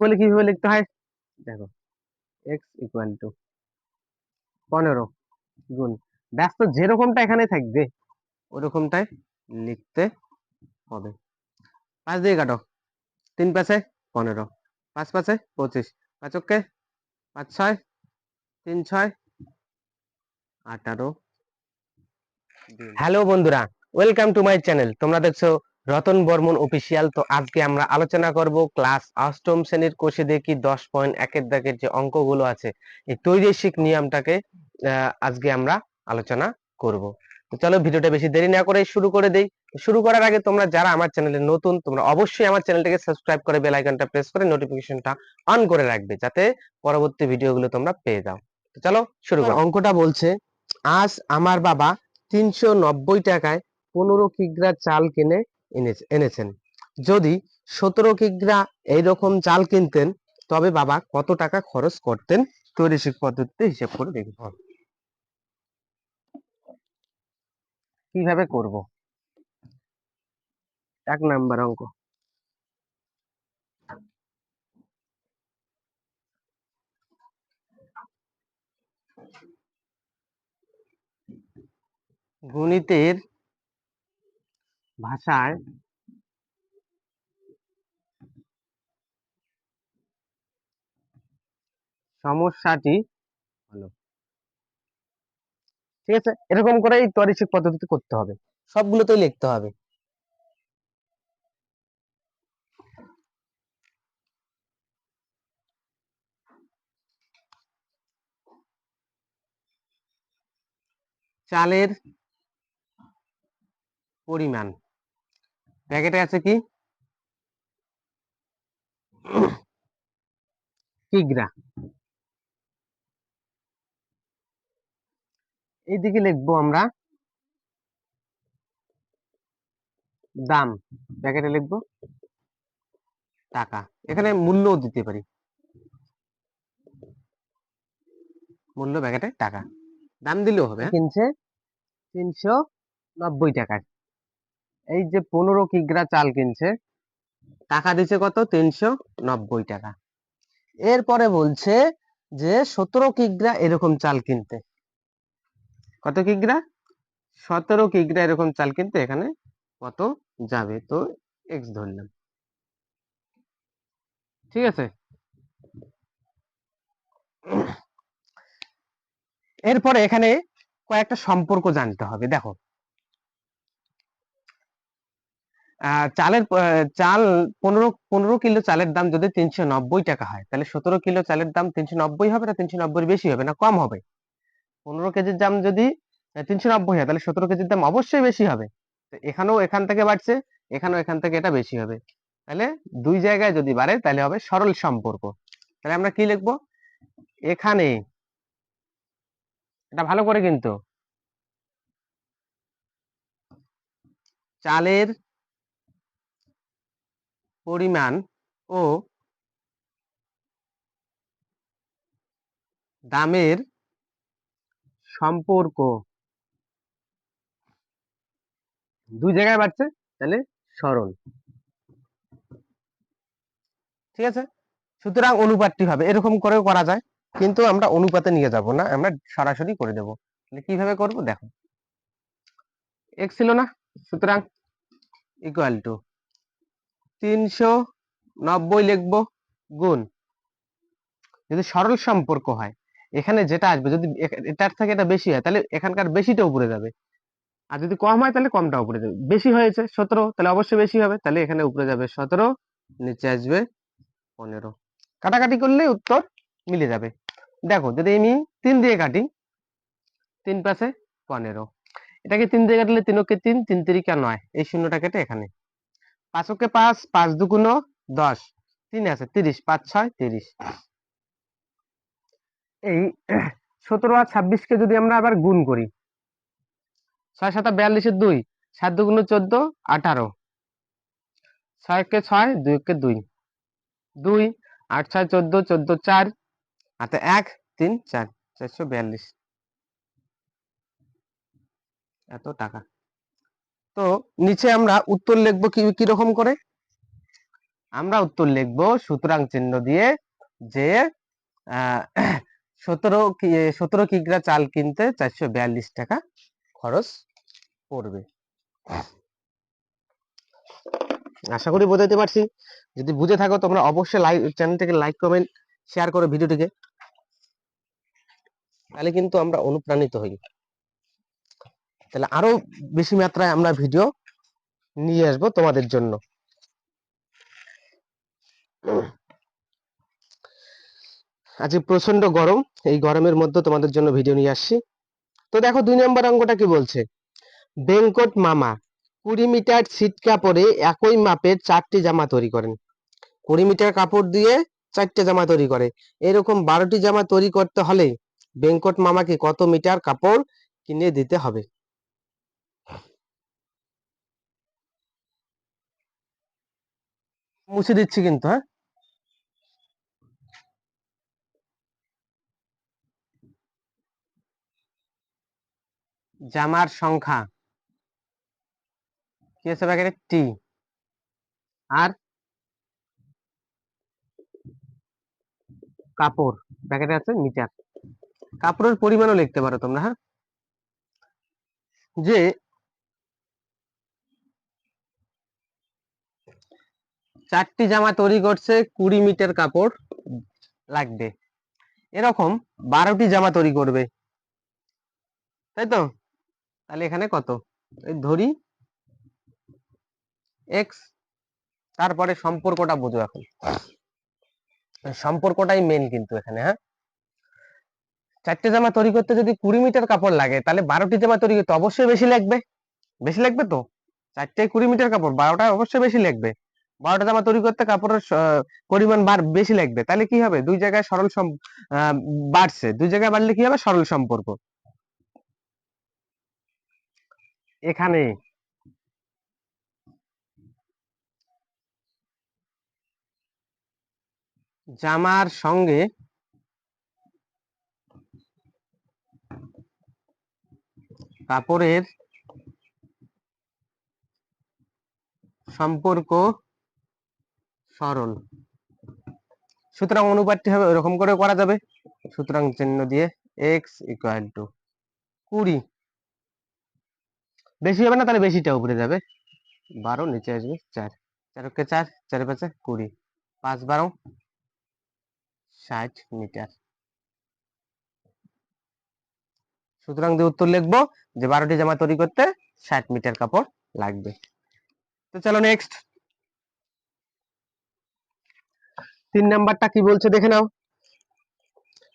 বলে কীভাবে লিখতে হয়? দেখো এক্স ইকুয়াল টু পনেরো গুণ। ব্যস্ত যেরকমটা এখানে থাকবে ওরকমটাই লিখতে হবে। পাঁচ দিয়ে কাটো। তিন পাঁচে পনেরো। পাঁচ পাঁচে পঁচিশ। পাঁচককে পাঁচ ছয় তিন ছয় আঠারো। হ্যালো বন্ধুরা ওয়েলকাম টু মাই চ্যানেল তোমরা দেখছ রতন বর্মন অফিসিয়াল তো আজকে আমরা আলোচনা করব ক্লাস অষ্টম শ্রেণির কোষে দেখি দশ পয়েন্ট একের দাগের যে অঙ্কগুলো আছে, এই তৈরিশিক নিয়মটাকে আজকে আমরা আলোচনা করব। তো চলো ভিডিওটা বেশি দেরি না করে শুরু করে দেই। শুরু করার আগে তোমরা যারা আমার চ্যানেলে নতুন, তোমরা অবশ্যই আমার চ্যানেলটাকে সাবস্ক্রাইব করে বেল আইকনটা প্রেস করে নোটিফিকেশনটা অন করে রাখবে, যাতে পরবর্তী ভিডিওগুলো তোমরা পেয়ে যাও। তো চলো শুরু করো। অঙ্কটা বলছে, আজ আমার বাবা তিনশো নব্বই টাকায় পনেরো কিগ্রা চাল কিনে এনেছেন। যদি সতেরো কিগ্রা এইরকম চাল কিনতেন, তবে বাবা কত টাকা খরচ করতেন? তৈরিশিক পদ্ধতিতে হিসেব করে দেখি কীভাবে করব? এক নাম্বার অঙ্ক। গণিতের ভাষায় সমস্যাটি হলো। ঠিক আছে? এরকম করে এই তরিশিক পদ্ধতিতে করতে হবে। সবগুলোতেই লিখতে হবে। চালের পরিমাণ। প্যাকেটে আছে কি? কিগ্রা এইদিকে লিখব আমরা দাম, প্যাকেটে লিখব টাকা। এখানে মূল্যও দিতে পারি। মূল্য, প্যাকেটে টাকা। দাম দিলেও হবে হ্যাঁ? কিনছে তিনশো নব্বই টাকায় এই যে পনেরো কিগ্রা চাল কিনছে, টাকা দিছে কত? তিনশো নব্বই টাকা। এরপরে বলছে যে সতেরো কিগ্রা এরকম চাল কিনতে। কত কিগ্রা? সতেরো কিগ্রা এরকম চাল কিনতে এখানে কত যাবে? তো এক্স ধরলাম। ঠিক আছে? এরপরে এখানে কয়েকটা সম্পর্ক জানতে হবে। দেখো চালের চাল পনেরো পনেরো কিলো চালের দাম যদি তিনশো নব্বই টাকা হয়, তাহলে সতেরো কিলো চালের দাম তিনশো নব্বই হবে না, তিনশো নব্বই বেশি হবে না, কম হবে। পনেরো কেজির দাম যদি তিনশো নব্বই হয়, তাহলে সতেরো কেজির দাম অবশ্যই বেশি হবে। এখানেও এখান থেকে বাড়ছে, এখানেও এখান থেকে এটা বেশি হবে। তাহলে দুই জায়গায় যদি বাড়ে, তাহলে হবে সরল সম্পর্ক। তাহলে আমরা কি লিখব? এখানে, এটা ভালো করে কিন্তু, চালের পরিমাণ ও দামের সম্পর্ক। দুই জায়গায় বাড়ছে, তাহলে সরল। ঠিক আছে? সুতরাং অনুপাতটি হবে, এরকম করেও করা যায়, কিন্তু আমরা অনুপাতে নিয়ে যাব না, আমরা সরাসরি করে দেব। তাহলে কীভাবে করব? দেখো। এক্স ছিল না, সুতরাং ইকুয়াল টু তিনশো নব্বই লিখব গুণ। যদি সরল সম্পর্ক হয়, এখানে যেটা আসবে, যদি এটার থেকে এটা বেশি হয়, তাহলে এখানকার বেশিটা উপরে যাবে। আর যদি কম হয়, তাহলে কমটা উপরে যাবে। বেশি হয়েছে সতেরো, তাহলে অবশ্যই বেশি হবে, তাহলে এখানে উপরে যাবে সতেরো, নিচে আসবে পনেরো। কাটাকাটি করলে উত্তর মিলে যাবে। দেখো, যদি আমি তিন দিয়ে কাটি, তিন পাশে পনেরো। এটাকে তিন দিয়ে কাটলে তিনকে তিন তিন তিরিকা নয়। এই শূন্যটা কেটে এখানে পাঁচকে পাঁচ পাঁচ দুগুণ দশ। তিন আছে, তিরিশ, পাঁচ ছয়, তিরিশ। এই সতেরো আর ছাব্বিশকে যদি আমরা আবার গুণ করি, ছয় সাতা বিয়াল্লিশের দুই, সাত দুগুণ চোদ্দ, আঠারো। ছয়কে ছয় দুইকে দুই। দুই, আট ছয় চোদ্দ চোদ্দ চার হাতে এক, তিন, চার, চারশো বিয়াল্লিশ। এত টাকা। তো নিচে আমরা উত্তর লিখব কি কীরকম করে? আমরা উত্তর লিখব সুতরাং চিহ্ন দিয়ে যে সতেরো সতেরো কিগ্রা চাল কিনতে চারশো বিয়াল্লিশ টাকা খরচ পড়বে। আশা করি বোঝাতে পারছি। যদি বুঝে থাকো, তোমরা অবশ্যই লাইক চ্যানেলটিকে লাইক, কমেন্ট, শেয়ার করো ভিডিওটিকে। তাহলে কিন্তু আমরা অনুপ্রাণিত হই। তাহলে আরও বেশি মাত্রায় আমরা ভিডিও নিয়ে আসব তোমাদের জন্য। আজকে প্রচণ্ড গরম, এই গরমের মধ্যে তোমাদের জন্য ভিডিও নিয়ে আসছি। তো দেখো, দুই নম্বর অঙ্কটা কি বলছে? বেঙ্কট মামা, কুড়ি মিটার ছিট কাপড়ে একই মাপের চারটি জামা তৈরি করেন। কুড়ি মিটার কাপড় দিয়ে চারটে জামা তৈরি করে। এরকম বারোটি জামা তৈরি করতে হলে বেঙ্কট মামাকে কত মিটার কাপড় কিনে দিতে হবে? মুছে দিচ্ছি কিন্তু হ্যাঁ? জামার সংখ্যা। কি আছে প্যাকেটে টি আর কাপড় প্যাকেটে আছে মিটার। কাপড়ের পরিমাণও লিখতে পারো তোমরা হ্যাঁ? যে চারটি জামা তৈরি করছে কুড়ি মিটার কাপড় লাগবে। এরকম বারোটি জামা তৈরি করবে। তাই তো? তাহলে এখানে কত? ধরি এক্স তারপরে সম্পর্কটা বুঝো এখন। সম্পর্কটাই মেন কিন্তু এখানে হ্যাঁ? চারটে জামা তৈরি করতে যদি কুড়ি মিটার কাপড় লাগে তাহলে বারোটি জামা তৈরি করতে অবশ্যই বেশি লাগবে। বেশি লাগবে তো? চারটে কুড়ি মিটার কাপড় বারোটা অবশ্যই বেশি লাগবে। বারোটা জামা তৈরি করতে কাপড়ের পরিমাণ বার, বেশি লাগবে। তাহলে কি হবে? দুই জায়গায় সরল বাড়ছে। দুই জায়গায় বাড়লে কি হবে? সরল সম্পর্ক। এখানে জামার সঙ্গে কাপড়ের সম্পর্ক সরল সুতরাং অনুপাতটি হবে ওরকম করে করা যাবে। সুতরাং চিহ্ন দিয়ে এক্স ইকুয়াল টু কুড়ি। বেশি হবে না, তাহলে বেশিটা উপরে যাবে। বারো, নিচে আসবে চার। চারকে চার, চারে পাঁচে কুড়ি। পাঁচ বারো, ষাট মিটার। সুতরাং যে উত্তর লিখব যে বারোটি জামা তৈরি করতে ষাট মিটার কাপড় লাগবে। তো চলো নেক্সট তিন নাম্বারটা কি বলছে দেখে নাও।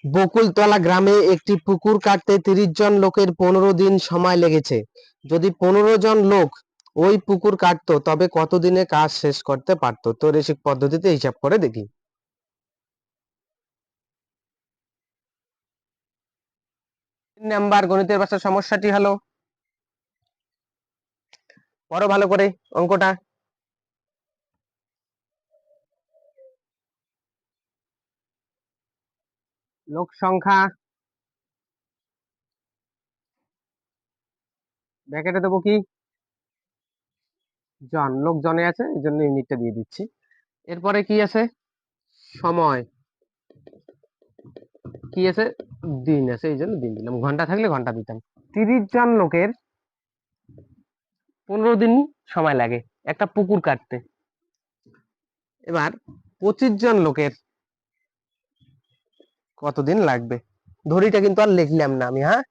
বকুলতলা গ্রামে একটি পুকুর কাটতে তিরিশ জন লোকের পনেরো দিন সময় লেগেছে। যদি পনেরো জন লোক ওই পুকুর কাটতো, তবে কতদিনে কাজ শেষ করতে পারতো? তো রেসিক পদ্ধতিতে হিসাব করে দেখি। নাম্বার গণিতের ভাষার সমস্যাটি হলো। পড়ো ভালো করে অঙ্কটা। লোক সংখ্যা ব্যাকেটে দেবো কি? জন, লোক জনে আছে, এই জন্য ইউনিটটা দিয়ে দিচ্ছি। এরপরে কি আছে? সময়। কি আছে? দিন আছে, এই জন্য দিন দিলাম। ঘণ্টা থাকলে ঘণ্টা দিতাম। তিরিশ জন লোকের পনেরো দিন সময় লাগে। একটা পুকুর কাটতে। এবার পঁচিশ জন লোকের কতদিন লাগবে? ধরিটা কিন্তু আর লিখলাম না আমি হ্যাঁ?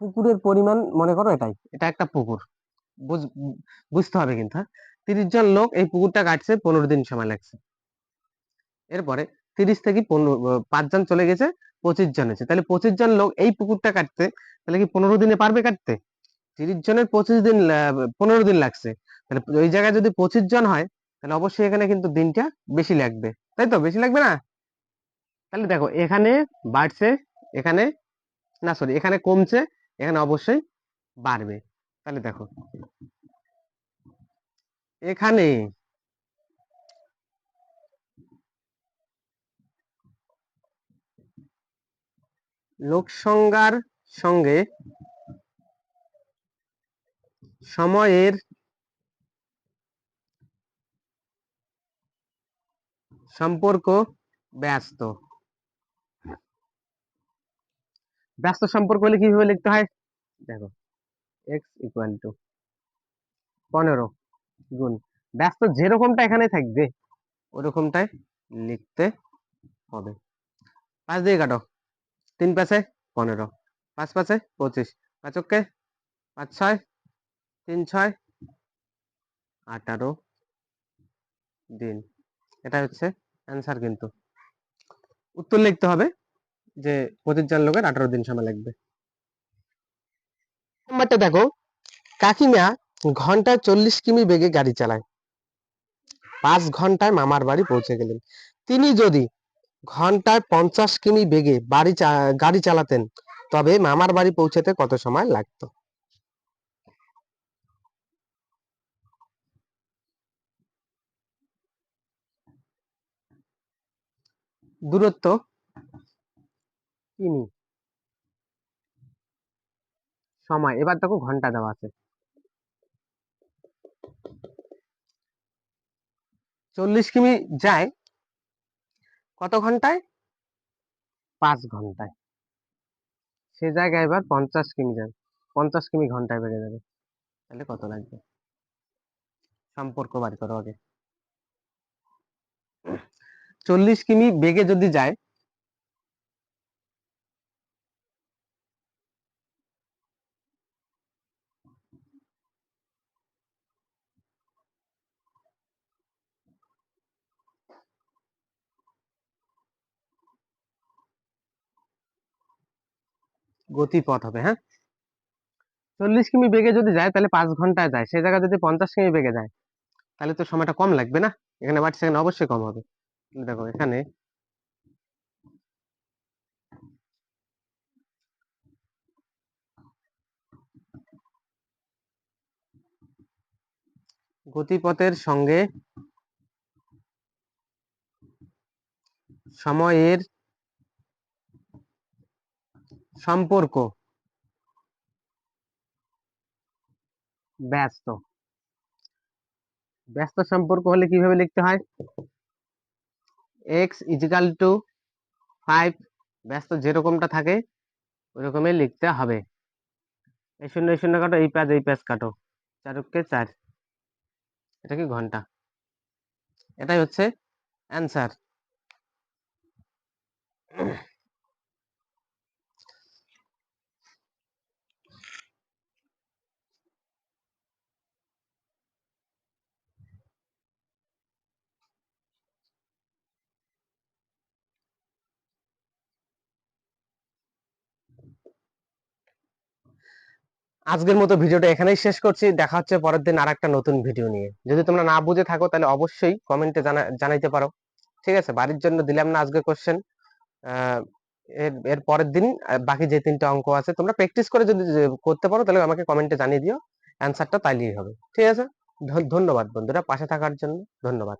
পুকুরের পরিমাণ, মনে করো এটাই, এটা একটা পুকুর বুঝতে হবে কিন্তু হ্যাঁ? তিরিশ জন লোক এই পুকুরটা কাটছে, পনেরো দিন সময় লাগছে। এরপরে তিরিশ থেকে পনেরো পাঁচজন চলে গেছে, পঁচিশ জন আছে তাহলে পঁচিশ জন লোক এই পুকুরটা কাটতে, তাহলে কি পনেরো দিনে পারবে কাটতে? তিরিশ জনের পঁচিশ দিন পনেরো দিন লাগছে। তাহলে ওই জায়গায় যদি পঁচিশ জন হয় তাহলে অবশ্যই এখানে কিন্তু দিনটা বেশি লাগবে। তাই তো? বেশি লাগবে না? তাহলে দেখো, এখানে বাড়ছে, এখানে, না সরি এখানে কমছে, এখানে অবশ্যই বাড়বে। তাহলে দেখো, এখানে লোক সংজ্ঞার সঙ্গে সময়ের সম্পর্ক ব্যস্ত। ব্যস্ত সম্পর্ক হলে কীভাবে লিখতে হয়? দেখো এক্স ইকুয়াল টু পনেরো গুণ, ব্যস্ত যেরকমটা এখানে থাকবে, ওরকমটাই লিখতে হবে। পাঁচ দিয়ে কাটো, তিন পাঁচে পনেরো, পাঁচ পাঁচে পঁচিশ পাঁচককে পাঁচ ছয়, তিন ছয়, আঠারো দিন। এটা হচ্ছে অ্যান্সার কিন্তু। উত্তর লিখতে হবে যে পঁচিশ জন লোকের আঠারো দিন সময় লাগবে। নাম্বারটা দেখো, কাকিমা ঘন্টায় চল্লিশ কিমি বেগে গাড়ি চালায়। পাঁচ ঘন্টায় মামার বাড়ি পৌঁছে গেলেন। তিনি যদি ঘন্টায় পঞ্চাশ কিমি বেগে বাড়ি গাড়ি চালাতেন, তবে মামার বাড়ি পৌঁছাতে কত সময় লাগতো? দূরত্ব কিমি সময়, এবার দেখো ঘণ্টা দেওয়া আছে। চল্লিশ কিমি যায়, কত ঘন্টায়? পাঁচ ঘন্টায়। সে জায়গায় এবার পঞ্চাশ কিমি যাবে পঞ্চাশ কিমি ঘন্টায় বেড়ে যাবে। তাহলে কত লাগবে? সম্পর্ক বার করো আগে। চল্লিশ কিমি বেগে যদি যায়, গতিপথ হবে হ্যাঁ? চল্লিশ কিমি বেগে যদি যায়, তাহলে পাঁচ ঘন্টায় যায়। সে জায়গায় যদি পঞ্চাশ কিমি বেগে যায়, তাহলে তো সময়টা কম লাগবে না? এখানে বাট সেকেন্ড অবশ্যই কম হবে। দেখো এখানে গতিপথের সঙ্গে সময়ের সম্পর্ক ব্যস্ত। ব্যস্ত সম্পর্ক হলে কীভাবে লিখতে হয়? এক্স ইজিক্যাল টু ফাইভ ব্যস্ত যেরকমটা থাকে ওরকমই লিখতে হবে। এই শূন্য এই শূন্য কাটো, এই প্যাজ এই প্যাজ কাটো। চারকে চার। এটা কি ঘণ্টা? এটাই হচ্ছে অ্যান্সার আজকের মতো ভিডিওটা এখানেই শেষ করছি। দেখা হচ্ছে পরের দিন আর একটা নতুন ভিডিও নিয়ে। যদি তোমরা না বুঝে থাকো, তাহলে অবশ্যই কমেন্টে জানা জানাইতে পারো। ঠিক আছে? বাড়ির জন্য দিলাম না আজকে কোশ্চেন এর এর পরের দিন বাকি যে তিনটা অঙ্ক আছে, তোমরা প্র্যাকটিস করে যদি করতে পারো, তাহলে আমাকে কমেন্টে জানিয়ে দিও। অ্যান্সারটা তাইলেই হবে। ঠিক আছে? ধন্যবাদ বন্ধুরা। পাশে থাকার জন্য ধন্যবাদ।